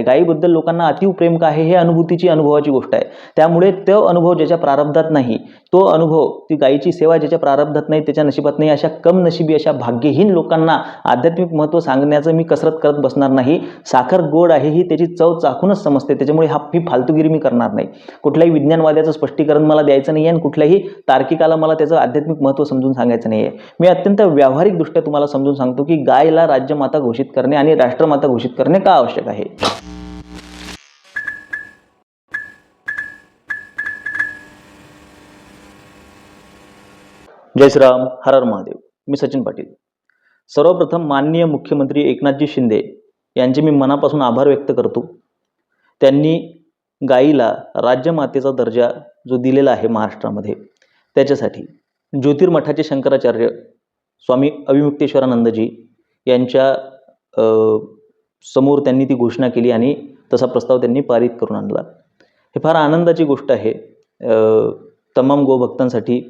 आहे. गायीबद्दल लोकांना अतिव प्रेम का आहे? हे अनुभूतीची अनुभवाची गोष्ट आहे. त्यामुळे तो अनुभव ज्याच्या प्रारब्धात नाही तो अनुभव ती गायीची सेवा ज्याच्या प्रारब्धात नाही त्याच्या नशिबात नाही अशा कम नशिबी अशा भाग्यहीन लोकांना आध्यात्मिक महत्त्व सांगण्याचं मी कसरत करत बसणार नाही. साखर गोड आहे ही त्याची चव चाखूनच समजते. त्याच्यामुळे हा ही फालतूगिरी मी करणार नाही. कुठल्याही विज्ञानवाद्याचं स्पष्टीकरण मला द्यायचं नाही आहे आणि कुठल्याही तार्किकाला मला त्याचं आध्यात्मिक महत्त्व समजून सांगायचं नाही आहे मी अत्यंत व्यावहारिकदृष्ट्या तुम्हाला समजून सांगतो की गायला राज्यमाता घोषित करणे आणि राष्ट्रमाता घोषित करणे का आवश्यक आहे? जय श्रीराम हर हर महादेव. मी सचिन पाटील. सर्वप्रथम माननीय मुख्यमंत्री एकनाथजी शिंदे यांचे मी मनापासून आभार व्यक्त करतो. त्यांनी गायीला राज्यमातेचा दर्जा जो दिलेला आहे महाराष्ट्रामध्ये त्याच्यासाठी ज्योतिर्मठाचे शंकराचार्य स्वामी अविमुक्तेश्वरानंदजी यांच्या समोर त्यांनी ती घोषणा केली आणि तसा प्रस्ताव त्यांनी पारित करून आणला. हे फार आनंदाची गोष्ट आहे. तमाम गोभक्तांसाठी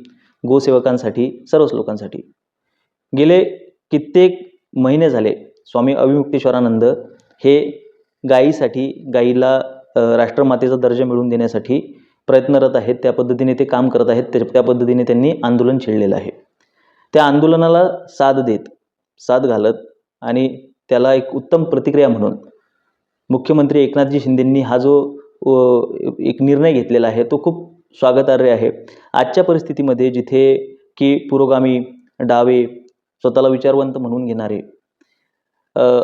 गोसेवकांसाठी सर्वच लोकांसाठी. गेले कित्येक महिने झाले स्वामी अविमुक्तेश्वरानंद हे गायीसाठी गायीला राष्ट्रमातेचा दर्जा मिळवून देण्यासाठी प्रयत्नरत आहेत. त्या पद्धतीने ते काम करत आहेत. त्या पद्धतीने त्यांनी आंदोलन छेडलेलं आहे. त्या आंदोलनाला साथ देत साथ घालत आणि त्याला एक उत्तम प्रतिक्रिया म्हणून मुख्यमंत्री एकनाथजी शिंदेंनी हा जो एक निर्णय घेतलेला आहे तो खूप स्वागतार्ह आहे. आजच्या परिस्थितीमध्ये जिथे की पुरोगामी डावे स्वतःला विचारवंत म्हणून घेणारे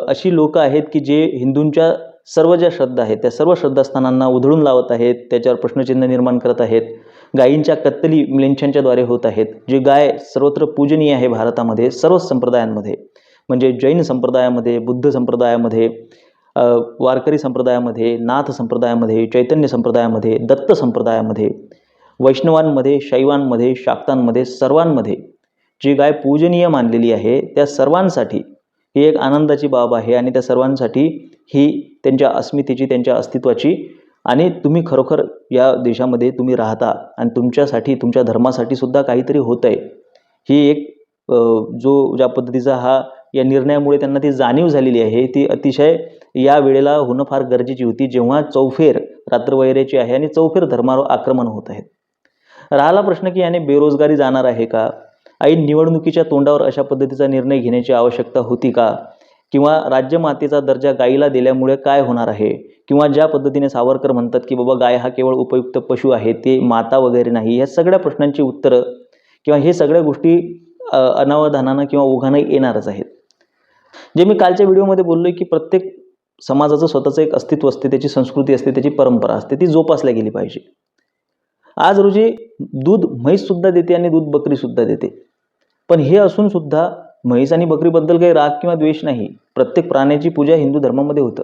अशी लोक आहेत की जे हिंदूंच्या सर्व ज्या श्रद्धा आहेत त्या सर्व श्रद्धास्थानांना उधळून लावत आहेत त्याच्यावर प्रश्नचिन्ह निर्माण करत आहेत गायींच्या कत्तली मिलेंछांच्याद्वारे होत आहेत जे गाय सर्वत्र पूजनीय आहे भारतामध्ये सर्वच संप्रदायांमध्ये म्हणजे जैन संप्रदायामध्ये बुद्ध संप्रदायामध्ये वारकरी संप्रदायामध्ये नाथ संप्रदायामध्ये चैतन्य संप्रदायामध्ये दत्त संप्रदायामध्ये वैष्णवांमध्ये शैवांमध्ये शाक्तांमध्ये सर्वांमध्ये जी गाय पूजनीय मानलेली आहे त्या सर्वांसाठी ही एक आनंदाची बाब आहे आणि त्या सर्वांसाठी ही त्यांच्या अस्मितेची त्यांच्या अस्तित्वाची आणि तुम्ही खरोखर या देशामध्ये तुम्ही राहता आणि तुमच्यासाठी तुमच्या धर्मासाठी सुद्धा काहीतरी होत आहे ही एक जो ज्या पद्धतीचा हा या निर्णयामुळे त्यांना ती जाणीव झालेली आहे. ती अतिशय या वेळेला होणं फार गरजेची होती जेव्हा चौफेर रात्रवैऱ्याची आहे आणि चौफेर धर्मावर आक्रमण होत आहेत. राहिला प्रश्न की याने बेरोजगारी जाणार आहे का? ऐन निवडणुकीच्या तोंडावर अशा पद्धतीचा निर्णय घेण्याची आवश्यकता होती का? किंवा राज्यमातेचा दर्जा गायीला दिल्यामुळे काय होणार आहे? किंवा ज्या पद्धतीने सावरकर म्हणतात की बाबा गाय हा केवळ उपयुक्त पशु आहे ते माता वगैरे नाही या सगळ्या प्रश्नांची उत्तरं किंवा हे सगळ्या गोष्टी अनावधानानं किंवा ओघानं येणारच आहेत. जे मी कालच्या व्हिडिओमध्ये बोललो की प्रत्येक समाजाचं स्वतःचं एक अस्तित्व असते त्याची संस्कृती असते त्याची परंपरा असते ती जोपासल्या गेली पाहिजे. आज रोजी दूध म्हैससुद्धा देते आणि दूध बकरीसुद्धा देते. पण हे असून सुद्धा म्हैस आणि बकरीबद्दल काही राग किंवा द्वेष नाही. प्रत्येक प्राण्याची पूजा हिंदू धर्मामध्ये होतं.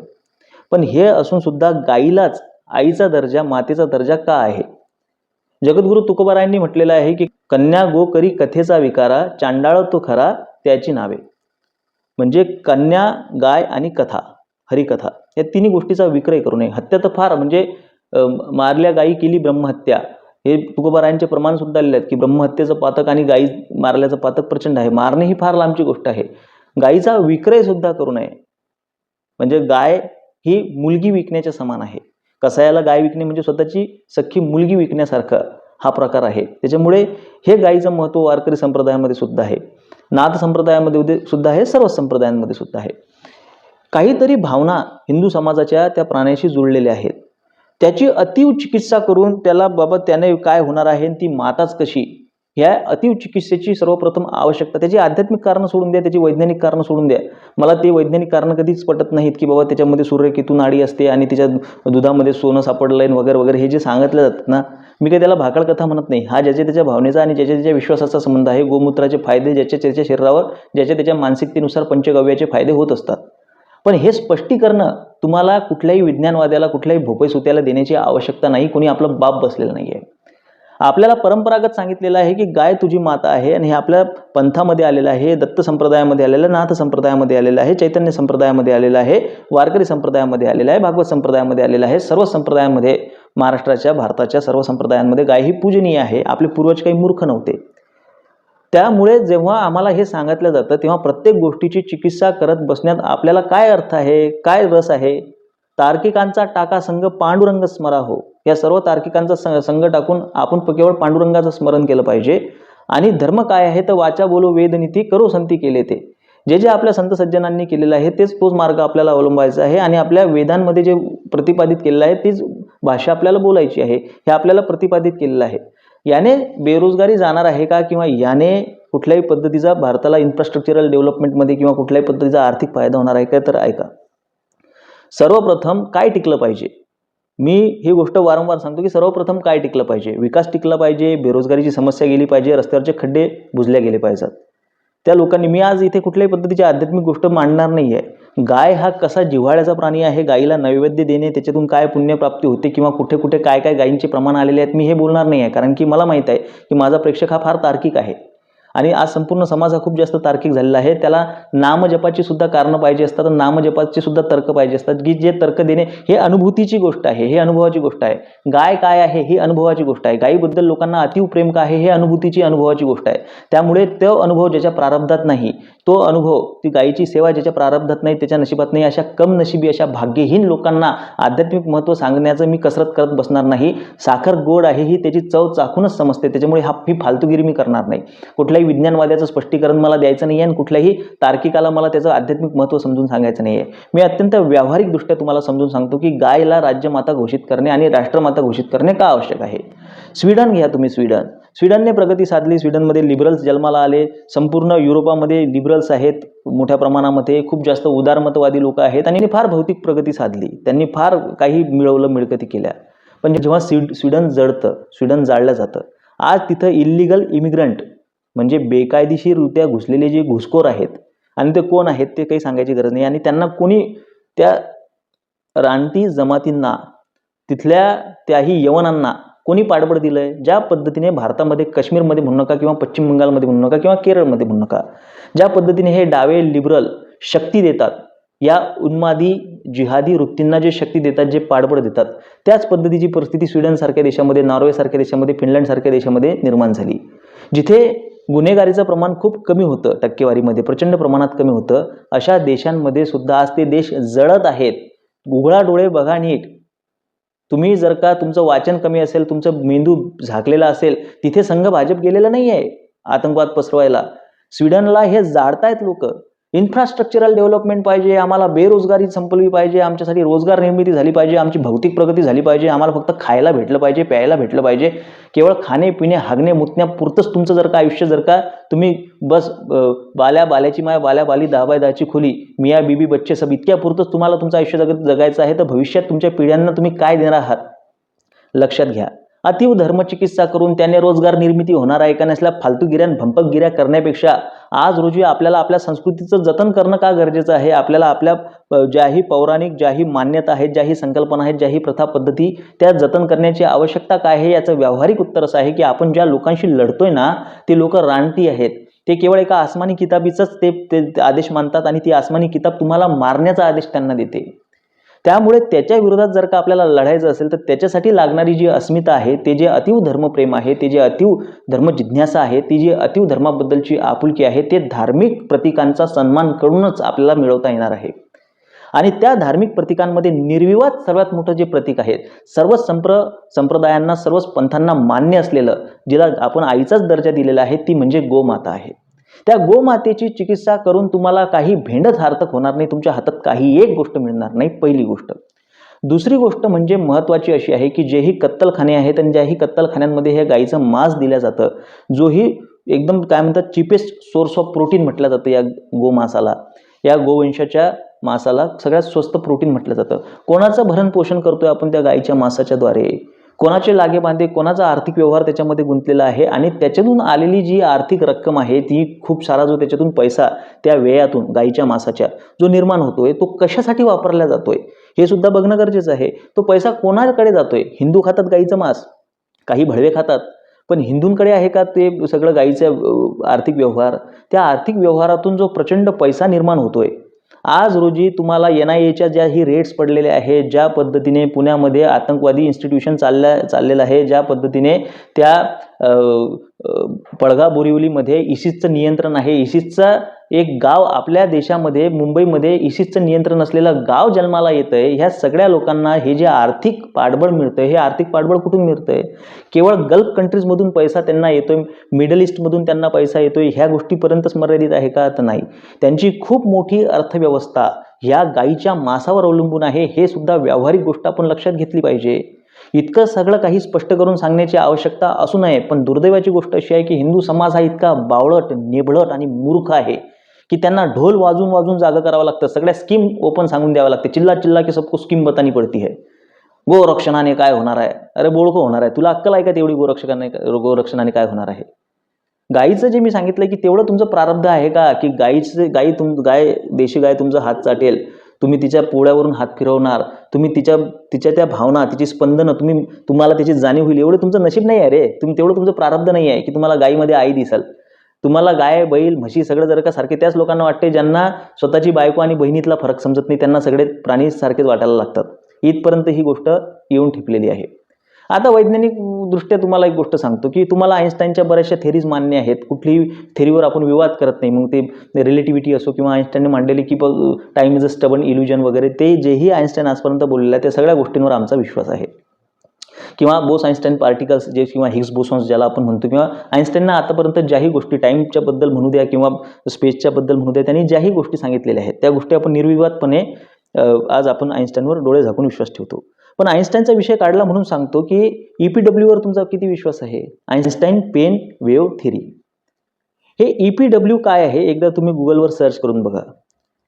पण हे असून सुद्धा गाईलाच आईचा दर्जा मातेचा दर्जा का आहे? जगद्गुरु तुकोबारायांनी म्हटलेलं आहे की कन्या गो करी कथेचा विकारा चांडाळ तो खरा त्याची नावे. म्हणजे कन्या गाय आणि कथा हरिकथा या तिन्ही गोष्टीचा विक्रय करू नये हत्या तर फार म्हणजे मारल्या गायी केली ब्रह्महत्या. हे तुकोबारायांचे प्रमाण सुद्धा आलेले आहेत की ब्रह्महत्येचं पातक आणि गायी मारल्याचं पातक प्रचंड आहे. मारणे ही फार लांबची गोष्ट आहे. गायीचा विक्रय सुद्धा करू नये. म्हणजे गाय ही मुलगी विकण्याच्या समान आहे. कसायाला गाय विकणे म्हणजे स्वतःची सख्खी मुलगी विकण्यासारखं हा प्रकार आहे. त्याच्यामुळे हे गायीचं महत्त्व वारकरी संप्रदायामध्ये सुद्धा आहे. नाथ संप्रदायामध्ये सुद्धा आहे सर्व संप्रदायांमध्ये सुद्धा आहे. काहीतरी भावना हिंदू समाजाच्या त्या प्राण्याशी जुळलेल्या आहेत. त्याची अतिव चिकित्सा करून त्याला बाबा त्याने काय होणार आहे आणि ती माताच कशी? ह्या अतिव चिकित्सेची सर्वप्रथम आवश्यकता त्याची आध्यात्मिक कारणं सोडून द्या त्याची वैज्ञानिक कारणं सोडून द्या. मला ते वैज्ञानिक कारणं कधीच पटत नाहीत की बाबा त्याच्यामध्ये सूर्यकेतू नाडी असते आणि तिच्या दुधामध्ये सोनं सापडलं आणि वगैरे वगैरे हे जे सांगितलं जातात ना मी काही त्याला भाकड कथा म्हणत नाही. हा ज्याच्या त्याच्या भावनेचा आणि ज्याच्या त्याच्या विश्वासाचा संबंध आहे गोमूत्राचे फायदे ज्याच्या त्याच्या शरीरावर ज्याच्या त्याच्या मानसिकतेनुसार पंचगव्याचे फायदे होत असतात. पण हे स्पष्टीकरणं तुम्हाला कुठल्याही विज्ञानवाद्याला कुठल्याही भोपई सुत्याला देण्याची आवश्यकता नाही कोणी आपलं बाप बसलेलं नाही आहे आपल्याला परंपरागत सांगितलेलं आहे की गाय तुझी माता आहे आणि हे आपल्या पंथामध्ये आलेलं आहे दत्त संप्रदायामध्ये आलेलं आहे नाथ संप्रदायामध्ये आलेलं आहे चैतन्य संप्रदायामध्ये आलेलं आहे वारकरी संप्रदायामध्ये आलेलं आहे भागवत संप्रदायामध्ये आलेलं आहे सर्व संप्रदायामध्ये महाराष्ट्राच्या भारताच्या सर्व संप्रदायांमध्ये गाय ही पूजनीय आहे आपले पूर्वज काही मूर्ख नव्हते. त्यामुळे जेव्हा आम्हाला हे सांगितलं जातं तेव्हा प्रत्येक गोष्टीची चिकित्सा करत बसण्यात आपल्याला काय अर्थ आहे काय रस आहे? तार्किकांचा टाका संघ पांडुरंग स्मरा हो या सर्व तार्किकांचा सं- संघ टाकून आपण केवळ पांडुरंगाचं स्मरण केलं पाहिजे. आणि धर्म काय आहे तर वाचा बोलो वेदनीती करो संती केले ते. जे जे आपल्या संत सज्जनांनी केलेलं आहे तेच तोच मार्ग आपल्याला अवलंबायचा आहे. आणि आपल्या वेदांमध्ये जे प्रतिपादित केलेलं आहे तीच भाषा आपल्याला बोलायची आहे. हे आपल्याला प्रतिपादित केलेलं आहे. याने बेरोजगारी जाणार आहे का? किंवा याने कुठल्याही पद्धतीचा भारताला इन्फ्रास्ट्रक्चरल डेव्हलपमेंटमध्ये किंवा कुठल्याही पद्धतीचा आर्थिक फायदा होणार आहे का? तर ऐका. सर्वप्रथम काय टिकलं पाहिजे? मी ही गोष्ट वारंवार सांगतो की सर्वप्रथम काय टिकलं पाहिजे? विकास टिकला पाहिजे बेरोजगारीची समस्या गेली पाहिजे रस्त्यावरचे खड्डे बुजल्या गेले पाहिजेत. त्या लोकांनी मी आज इथे कुठल्याही पद्धतीची आध्यात्मिक गोष्ट मांडणार नाही आहे गाय हा कसा जिव्हाळ्याचा प्राणी आहे गायीला नैवेद्य देणे त्याच्यातून काय पुण्यप्राप्ती होते किंवा कुठे कुठे काय काय गायींचे प्रमाण आलेले आहेत मी हे बोलणार नाही आहे कारण की मला माहीत आहे की माझा प्रेक्षक हा फार तार्किक आहे. आणि आज संपूर्ण समाज हा खूप जास्त तार्किक झालेला आहे. त्याला नामजपाची सुद्धा कारणं पाहिजे असतात नामजपाची सुद्धा तर्क पाहिजे असतात. की जे तर्क देणे हे अनुभूतीची गोष्ट आहे हे अनुभवाची गोष्ट आहे. गाय काय आहे ही अनुभवाची गोष्ट आहे. गायीबद्दल लोकांना अतिव प्रेम का आहे हे अनुभूतीची अनुभवाची गोष्ट आहे. त्यामुळे तो अनुभव ज्याच्या प्रारब्धात नाही तो अनुभव ती गायीची सेवा ज्याच्या प्रारब्धात नाही त्याच्या नशिबात नाही अशा कम नशिबी अशा भाग्यहीन लोकांना आध्यात्मिक महत्त्व सांगण्याचं मी कसरत करत बसणार नाही. साखर गोड आहे ही त्याची चव चाखूनच समजते त्याच्यामुळे हा ही फालतूगिरी मी करणार नाही. कुठल्याही विज्ञानवाद्याचं स्पष्टीकरण मला द्यायचं नाही आहे आणि कुठल्याही तार्किकाला मला त्याचं आध्यात्मिक महत्त्व समजून सांगायचं नाही आहे मी अत्यंत व्यावहारिकदृष्ट्या तुम्हाला समजून सांगतो की गायला राज्यमाता घोषित करणे आणि राष्ट्रमाता घोषित करणे का आवश्यक आहे? स्वीडन घ्या तुम्ही स्वीडन. स्वीडनने प्रगती साधली स्वीडनमध्ये लिबरल्स जन्माला आले संपूर्ण युरोपामध्ये लिबरल्स आहेत मोठ्या प्रमाणामध्ये खूप जास्त उदारमतवादी लोक आहेत आणि त्यांनी फार भौतिक प्रगती साधली. त्यांनी फार काही मिळवलं मिळकती केल्या. पण जेव्हा स्वीड स्वीडन जळतं स्वीडन जाळलं जातं आज तिथं इल्लिगल इमिग्रंट म्हणजे बेकायदेशीररित्या घुसलेले जे घुसखोर आहेत आणि ते कोण आहेत ते काही सांगायची गरज नाही. आणि त्यांना कोणी त्या रानटी जमातींना तिथल्या त्याही यवनांना कोणी पाठबळ दिलं आहे ज्या पद्धतीने भारतामध्ये काश्मीरमध्ये म्हणू नका किंवा पश्चिम बंगालमध्ये म्हणू नका किंवा केरळमध्ये म्हणू नका ज्या पद्धतीने हे डावे लिबरल शक्ती देतात या उन्मादी जिहादी वृत्तींना जे शक्ती देतात जे पाठबळ देतात त्याच पद्धतीची परिस्थिती स्वीडनसारख्या देशामध्ये नॉर्वेसारख्या देशामध्ये फिनलँडसारख्या देशामध्ये निर्माण झाली. जिथे गुन्हेगारीचं प्रमाण खूप कमी होतं टक्केवारीमध्ये प्रचंड प्रमाणात कमी होतं अशा देशांमध्ये सुद्धा आज ते देश जळत आहेत. उघडा डोळे बघा नीट. तुम्ही जर का तुमचं वाचन कमी असेल तुमचं मेंदू झाकलेला असेल तिथे संघ भाजप गेलेला नाही आहे आतंकवाद पसरवायला. स्वीडनला हे जाळतायत लोक. इन्फ्रास्ट्रक्चरल डेव्हलपमेंट पाहिजे आम्हाला बेरोजगारी संपवली पाहिजे आमच्यासाठी रोजगार निर्मिती झाली पाहिजे आमची भौतिक प्रगती झाली पाहिजे आम्हाला फक्त खायला भेटलं पाहिजे प्यायला भेटलं पाहिजे. केवळ खाणे पिणे हागणे मुतण्यापुरतंच तुमचं जर का आयुष्य जर का तुम्ही बस बाल्या बाल्याची माय बाल्या बाली दहा बाय दहाची खोली मिया बीबी बच्चे सब इतक्यापुरतंच तुम्हाला तुमचं आयुष्य जगत जगायचं आहे तर भविष्यात तुमच्या पिढ्यांना तुम्ही काय देणार आहात? लक्षात घ्या. अतिव धर्मचिकित्सा करून त्याने रोजगार निर्मिती होणार आहे का नसल्या फालतूगिऱ्या भंपकगिऱ्या करण्यापेक्षा आज रोजी आपल्याला आपल्या संस्कृतीचं जतन करणं का गरजेचं आहे? आपल्याला आपल्या ज्याही पौराणिक ज्याही मान्यता आहेत ज्याही संकल्पना आहेत ज्याही प्रथा पद्धती त्या जतन करण्याची आवश्यकता काय आहे? याचं व्यावहारिक उत्तर असं आहे की आपण ज्या लोकांशी लढतोय ना ते लोक रानटी आहेत. ते केवळ एका आसमानी किताबीचंच ते ते आदेश मानतात आणि ती आसमानी किताब तुम्हाला मारण्याचा आदेश त्यांना देते. त्यामुळे त्याच्या विरोधात जर का आपल्याला लढायचं असेल तर त्याच्यासाठी लागणारी जी अस्मिता आहे ते जे अतिव धर्मप्रेम आहे ते जे अतिव धर्मजिज्ञासा आहे ती जी अतिव धर्माबद्दलची आपुलकी आहे ते धार्मिक प्रतीकांचा सन्मान करूनच आपल्याला मिळवता येणार आहे. आणि त्या धार्मिक प्रतीकांमध्ये निर्विवाद सर्वात मोठं जे प्रतीक आहे सर्वच संप्र संप्रदायांना सर्वच पंथांना मान्य असलेलं जिला आपण आईचाच दर्जा दिलेला आहे ती म्हणजे गोमाता आहे. त्या गोमातेची चिकित्सा करून तुम्हाला काही भेंडच सार्थक होणार नाही तुमच्या हातात काही एक गोष्ट मिळणार नाही पहिली गोष्ट. दुसरी गोष्ट म्हणजे महत्त्वाची अशी आहे की जेही कत्तलखाने आहेत आणि ज्याही कत्तलखान्यांमध्ये हे गाईचं मांस दिलं जातं जोही एकदम काय म्हणतात चिपेस्ट सोर्स ऑफ प्रोटीन म्हटलं जातं या गोमासाला. या गोवंशाच्या मासाला सगळ्यात स्वस्त प्रोटीन म्हटलं जातं. कोणाचं भरण पोषण करतोय आपण त्या गाईच्या मासाच्याद्वारे कोणाचे लागेबांधे कोणाचा आर्थिक व्यवहार त्याच्यामध्ये गुंतलेला आहे आणि त्याच्यातून आलेली जी आर्थिक रक्कम आहे ती खूप सारा जो त्याच्यातून पैसा त्या व्ययातून गाईच्या मासाच्या जो निर्माण होतोय तो कशासाठी वापरला जातोय? हे सुद्धा बघणं गरजेचं आहे. तो पैसा कोणाकडे जातोय? हिंदू खातात गाईचं मांस. काही भळवे खातात. पण हिंदूंकडे आहे का ते सगळं गाईचं आर्थिक व्यवहार? त्या आर्थिक व्यवहारातून जो प्रचंड पैसा निर्माण होतोय आज रोजी तुम्हाला एन आय एच्या ज्या ही रेट्स पडलेल्या आहेत ज्या पद्धतीने पुण्यामध्ये आतंकवादी इन्स्टिट्यूशन चालल्या चाललेलं आहे ज्या पद्धतीने त्या पळगा बोरिवलीमध्ये इसिसचं नियंत्रण आहे. इसिसचं एक गाव आपल्या देशामध्ये मुंबईमध्ये इसिसचं नियंत्रण असलेलं गाव जन्माला येतं आहे ह्या सगळ्या लोकांना हे जे आर्थिक पाठबळ मिळतं हे आर्थिक पाठबळ कुठून मिळतं आहे केवळ गल्फ कंट्रीजमधून पैसा त्यांना येतोय मिडल ईस्टमधून त्यांना पैसा येतोय ह्या गोष्टीपर्यंतच मर्यादित आहे का? तर नाही. त्यांची खूप मोठी अर्थव्यवस्था ह्या गाईच्या मासावर अवलंबून आहे. हे सुद्धा व्यावहारिक गोष्ट आपण लक्षात घेतली पाहिजे. इतकं सगळं काही स्पष्ट करून सांगण्याची आवश्यकता असू नये पण दुर्दैवाची गोष्ट अशी आहे की हिंदू समाज हा इतका बावळट निबळट आणि मूर्ख आहे की त्यांना ढोल वाजून वाजून जागा करावं लागतं. सगळ्या स्कीम ओपन सांगून द्यावं लागते. चिल्ला चिल्ला की सबको स्कीम बतानी पडती है. गोरक्षणाने काय होणार आहे? अरे बोळकं होणार आहे. तुला अक्कल आहे का तेवढी गोरक्षकाने गोरक्षणाने काय होणार आहे? गाईचं जे मी सांगितलं की तेवढं तुमचं प्रारब्ध आहे का? की गाईचे गाई तुम गाय देशी गाय तुमचा हात चाटेल. तुम्ही तिच्या पोळ्यावरून हात फिरवणार तुम्ही तिच्या तिच्या त्या भावना तिची स्पंदनं तुम्ही तुम्हाला त्याची जाणीव होईल एवढं तुमचं नशीब नाही आहे रे. तुम्ही तेवढं तुमचं प्रारब्ध नाही आहे की तुम्हाला गायीमध्ये आई दिसाल. तुम्हाला गाय बैल म्हशी सगळं जर का सारखे त्याच लोकांना वाटते ज्यांना स्वतःची बायको आणि बहिणीतला फरक समजत नाही त्यांना सगळे प्राणी सारखेच वाटायला लागतात. इथपर्यंत ही गोष्ट येऊन ठिपलेली आहे. आता वैज्ञानिक दृष्ट्या तुम्हाला एक गोष्ट सांगतो की तुम्हाला आईन्स्टाईनच्या बऱ्याचशा थेरीज मान्य आहेत. कुठलीही थेरीवर आपण विवाद करत नाही. मग ते रिलेटिव्हिटी असो किंवा आईन्स्टाईनने मांडलेली की time is a stubborn illusion वगैरे ते जेही आईन्स्टाईन आजपर्यंत बोललेलं आहे त्या सगळ्या गोष्टींवर आमचा विश्वास आहे. किंवा बोस आईन्स्टाईन पार्टिकल्स जे किंवा हिग्स बोसॉन्स ज्याला आपण म्हणतो किंवा आईन्स्टाईनना आतापर्यंत ज्याही गोष्टी टाईमच्या बद्दल म्हणू द्या किंवा स्पेसच्या बद्दल म्हणू द्या त्यांनी ज्याही गोष्टी सांगितलेल्या आहेत. त्या गोष्टी आपण निर्विवादपणे आज आपण आईन्स्टाईनवर डोळे झाकून विश्वास ठेवतो. पण आईन्स्टाईनचा विषय काढला म्हणून सांगतो की ई पी डब्ल्यूवर तुमचा किती विश्वास आहे? आईन्स्टाईन पेन वेव थिरी हे ई पी डब्ल्यू काय आहे? एकदा तुम्ही गुगलवर सर्च करून बघा.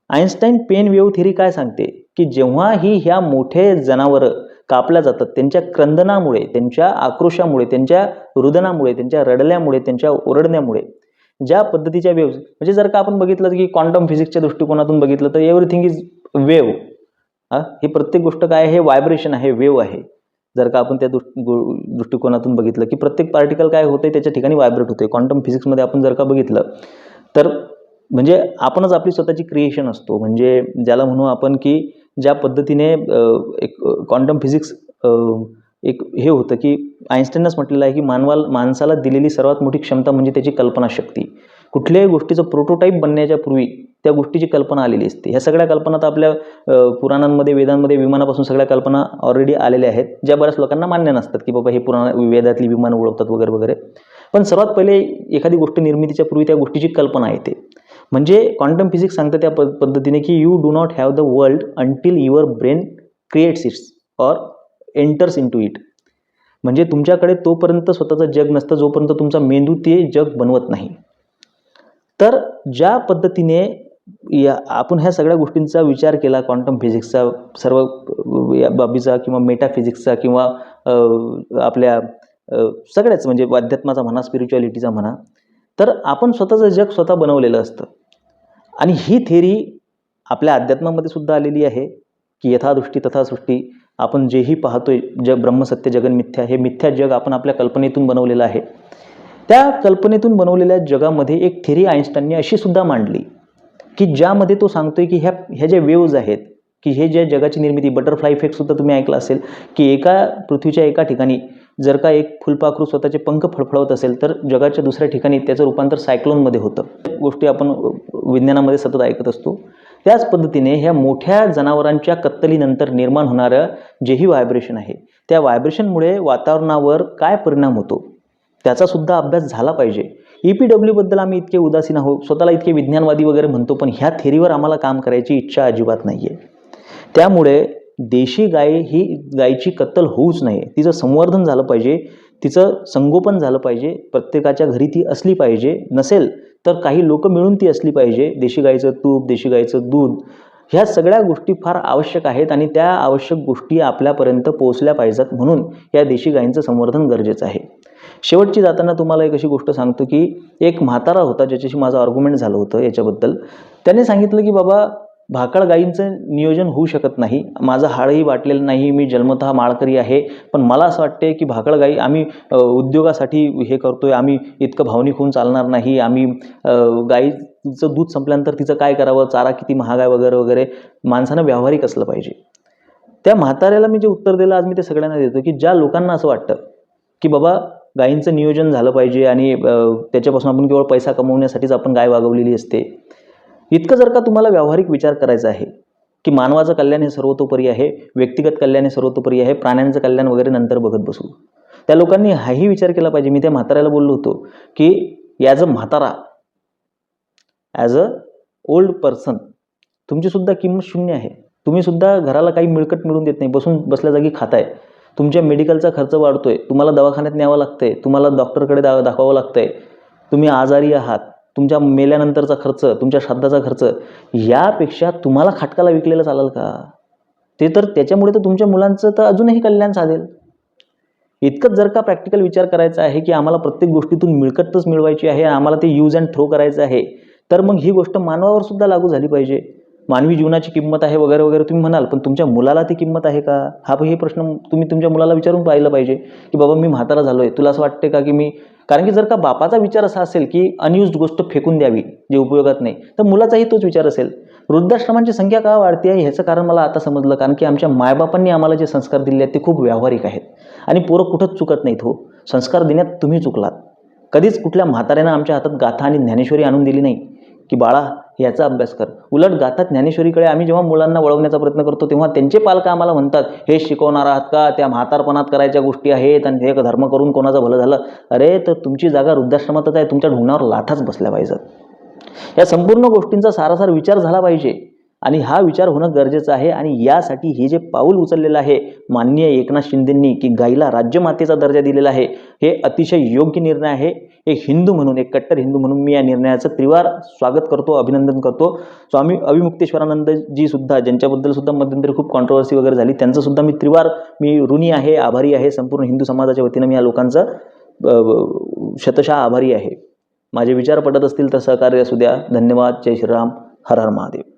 आईन्स्टाईन पेन वेव थिरी काय सांगते? की जेव्हा ही ह्या मोठे जनावरं कापल्या जातात त्यांच्या क्रंदनामुळे त्यांच्या आक्रोशामुळे त्यांच्या रुदनामुळे त्यांच्या रडल्यामुळे त्यांच्या ओरडण्यामुळे ज्या पद्धतीच्या वेव्ह म्हणजे जर का आपण बघितलं की क्वांटम फिजिक्सच्या दृष्टिकोनातून बघितलं तर एव्हरीथिंग इज वेव्ह. हा? ही प्रत्येक गोष्ट काय आहे? हे व्हायब्रेशन आहे वेव्ह आहे. जर का आपण त्या दृष्ट गो- दृष्टिकोनातून बघितलं की प्रत्येक पार्टिकल काय होते त्याच्या ठिकाणी व्हायब्रेट होते क्वांटम फिजिक्समध्ये आपण जर का बघितलं तर म्हणजे आपणच आपली स्वतःची क्रिएशन असतो. म्हणजे ज्याला म्हणू आपण की ज्या पद्धतीने एक क्वांटम फिजिक्स एक हे होतं की आईन्स्टाईनच म्हटलेलं आहे की मानवाला माणसाला दिलेली सर्वात मोठी क्षमता म्हणजे त्याची कल्पनाशक्ती. कुठल्याही गोष्टीचं प्रोटोटाईप बनण्याच्या पूर्वी त्या गोष्टीची कल्पना आलेली असते. ह्या सगळ्या कल्पना तर आपल्या पुराणांमध्ये वेदांमध्ये विमानापासून सगळ्या कल्पना ऑलरेडी आलेल्या आहेत ज्या बऱ्याच लोकांना मान्य नसतात की बाबा हे पुराण वेदातली विमानं ओळखतात वगैरे वगैरे. पण सर्वात पहिले एखादी गोष्ट निर्मितीच्या पूर्वी त्या गोष्टीची कल्पना येते. म्हणजे क्वांटम फिजिक्स सांगतं त्या पद्धतीने की you do not have the world until your brain creates its or enters into it म्हणजे तुमच्याकडे तोपर्यंत स्वतःचं जग नसतं जोपर्यंत तुमचा मेंदू ते जग बनवत नाही. तर ज्या पद्धतीने या आपण ह्या सगळ्या गोष्टींचा विचार केला क्वांटम फिजिक्सचा सर्व या बाबीचा किंवा मेटाफिजिक्सचा किंवा आपल्या सगळ्याच म्हणजे अध्यात्माचा म्हणा स्पिरिच्युअलिटीचा म्हणा तर आपण स्वतःचं जग स्वतः बनवलेलं असतं. आणि ही थेरी आपल्या अध्यात्मामध्ये सुद्धा आलेली आहे की यथादृष्टी तथासृष्टी आपण जेही पाहतोय जग ब्रह्मसत्य जगन मिथ्या हे मिथ्या जग आपण आपल्या कल्पनेतून बनवलेलं आहे. त्या कल्पनेतून बनवलेल्या जगामध्ये एक थेरी आईन्स्टाईनने अशी सुद्धा मांडली की ज्यामध्ये तो सांगतोय की ह्या ह्या ज्या वेव्ज आहेत की हे ज्या जगाची निर्मिती बटरफ्लाय इफेक्ट सुद्धा तुम्ही ऐकलं असेल की एका पृथ्वीच्या एका ठिकाणी जर का एक फुलपाखरू स्वतःचे पंख फडफडवत असेल तर जगाच्या दुसऱ्या ठिकाणी त्याचं रूपांतर सायक्लोनमध्ये होतं. गोष्टी आपण विज्ञानामध्ये सतत ऐकत असतो. त्याच पद्धतीने ह्या मोठ्या जनावरांच्या कत्तलीनंतर निर्माण होणारं जेही व्हायब्रेशन आहे त्या व्हायब्रेशनमुळे वातावरणावर काय परिणाम होतो त्याचासुद्धा अभ्यास झाला पाहिजे. ई पी डब्ल्यूबद्दल आम्ही इतके उदासीन आहोत. स्वतःला इतके विज्ञानवादी वगैरे म्हणतो पण ह्या थेरीवर आम्हाला काम करायची इच्छा अजिबात नाही आहे त्यामुळे देशी गाय ही गायची कत्तल होऊच नाही तिचं संवर्धन झालं पाहिजे तिचं संगोपन झालं पाहिजे प्रत्येकाच्या घरी ती असली पाहिजे. नसेल तर काही लोक मिळून ती असली पाहिजे देशी गाईचं तूप देशी गाईचं दूध. ह्या सगळ्या गोष्टी फार आवश्यक आहेत आणि त्या आवश्यक गोष्टी आपल्यापर्यंत पोहोचल्या पाहिजेत म्हणून या देशी गायींचं संवर्धन गरजेचं आहे. शेवटची जाताना तुम्हाला एक अशी गोष्ट सांगतो की एक म्हातारा होता ज्याच्याशी माझं आर्ग्युमेंट झालं होतं याच्याबद्दल. त्याने सांगितलं की बाबा भाकड गायींचं नियोजन होऊ शकत नाही. माझं हाडही वाटलेलं नाही मी जन्मतः माळकरी आहे. पण मला असं वाटते की भाकड गाई आम्ही उद्योगासाठी हे करतोय आम्ही इतकं भावनिक होऊन चालणार नाही. आम्ही गाईचं दूध संपल्यानंतर तिचं काय करावं चारा किती महाग आहे वगैरे वगैरे माणसानं व्यावहारिक असलं पाहिजे. त्या म्हाताऱ्याला मी जे उत्तर दिलं आज मी ते सगळ्यांना देतो की ज्या लोकांना असं वाटतं की बाबा गायींचं नियोजन झालं पाहिजे आणि त्याच्यापासून आपण केवळ पैसा कमवण्यासाठीच आपण गाय वागवलेली असते. इतकं जर का तुम्हाला व्यावहारिक विचार करायचा आहे की मानवाचं कल्याण हे सर्वतोपरी आहे व्यक्तिगत कल्याण हे सर्वतोपरी आहे प्राण्यांचं कल्याण वगैरे नंतर बघत बसू. त्या लोकांनी हाही विचार केला पाहिजे. मी त्या म्हाताऱ्याला बोललो होतो की ॲज अ म्हातारा ॲज अ ओल्ड पर्सन तुमचीसुद्धा किंमत शून्य आहे. तुम्हीसुद्धा घराला काही मिळकत मिळून देत नाही. बसून बसल्या जागी खाताय. तुमच्या मेडिकलचा खर्च वाढतो आहे तुम्हाला दवाखान्यात न्यावं लागतं आहे तुम्हाला डॉक्टरकडे दा दाखवावं लागतं आहे तुम्ही आजारी आहात. तुमच्या मेल्यानंतरचा खर्च तुमच्या श्राद्धाचा खर्च यापेक्षा तुम्हाला खाटकाला विकलेलं चालेल का? ते तर त्याच्यामुळे तर तुमच्या मुलांचं तर अजूनही कल्याण साधेल इतकंच जर का प्रॅक्टिकल विचार करायचा आहे की आम्हाला प्रत्येक गोष्टीतून मिळकतच मिळवायची आहे आम्हाला ते यूज अँड थ्रो करायचं आहे तर मग ही गोष्ट मानवावर सुद्धा लागू झाली पाहिजे. मानवी जीवनाची किंमत आहे वगैरे वगैरे तुम्ही म्हणाल पण तुमच्या मुलाला ती किंमत आहे का? हा हे प्रश्न तुम्ही तुमच्या मुलाला विचारून पाहिलं पाहिजे की बाबा मी म्हातारा झालो आहे तुला असं वाटते का की मी कारण की जर का बापाचा विचार असा असेल की अनयुज्ड गोष्ट फेकून द्यावी जे उपयोगात नाही तर मुलाचाही तोच विचार असेल. वृद्धाश्रमांची संख्या का वाढते आहे ह्याचं कारण मला आता समजलं कारण की आमच्या मायबापांनी आम्हाला जे संस्कार दिले आहेत ते खूप व्यावहारिक आहेत. आणि पोरं कुठंच चुकत नाहीत हो. संस्कार देण्यात तुम्ही चुकलात. कधीच कुठल्या म्हाताऱ्यानं आमच्या हातात गाथा आणि ज्ञानेश्वरी आणून दिली नाही. की बाळा याचा अभ्यास कर. उलट गाथा ज्ञानेश्वरीकडे. आम्ही जेव्हा मुलांना वळवण्याचा प्रयत्न करतो तेव्हा त्यांचे पालक आम्हाला म्हणतात हे शिकवणार आहात का? त्या म्हातारपणात करायच्या गोष्टी आहेत आणि हे धर्म करून कोणाचं भलं झालं? अरे तर तुमची जागा वृद्धाश्रमातच आहे. तुमच्या ढुंगणावर लाथाच बसल्या पाहिजेत. या संपूर्ण गोष्टींचा सारासार विचार झाला पाहिजे. आणि हा विचार होणं गरजेचं आहे आणि यासाठी हे जे पाऊल उचललेलं आहे माननीय एकनाथ शिंदेंनी की गाईला राज्यमातेचा दर्जा दिलेला आहे हे अतिशय योग्य निर्णय आहे. एक हिंदू म्हणून एक कट्टर हिंदू म्हणून मी या निर्णयाचं त्रिवार स्वागत करतो अभिनंदन करतो. स्वामी अविमुक्तेश्वरानंदजी सुद्धा ज्यांच्याबद्दल सुद्धा मध्यंतरी खूप कॉन्ट्रोवर्सी वगैरे झाली त्यांचं सुद्धा मी त्रिवार मी ऋणी आहे आभारी आहे संपूर्ण हिंदू समाजाच्या वतीनं मी या लोकांचं शतशः आभारी आहे. माझे विचार पडत असतील तर सहकार्य असू द्या. धन्यवाद. जय श्रीराम. हर हर महादेव.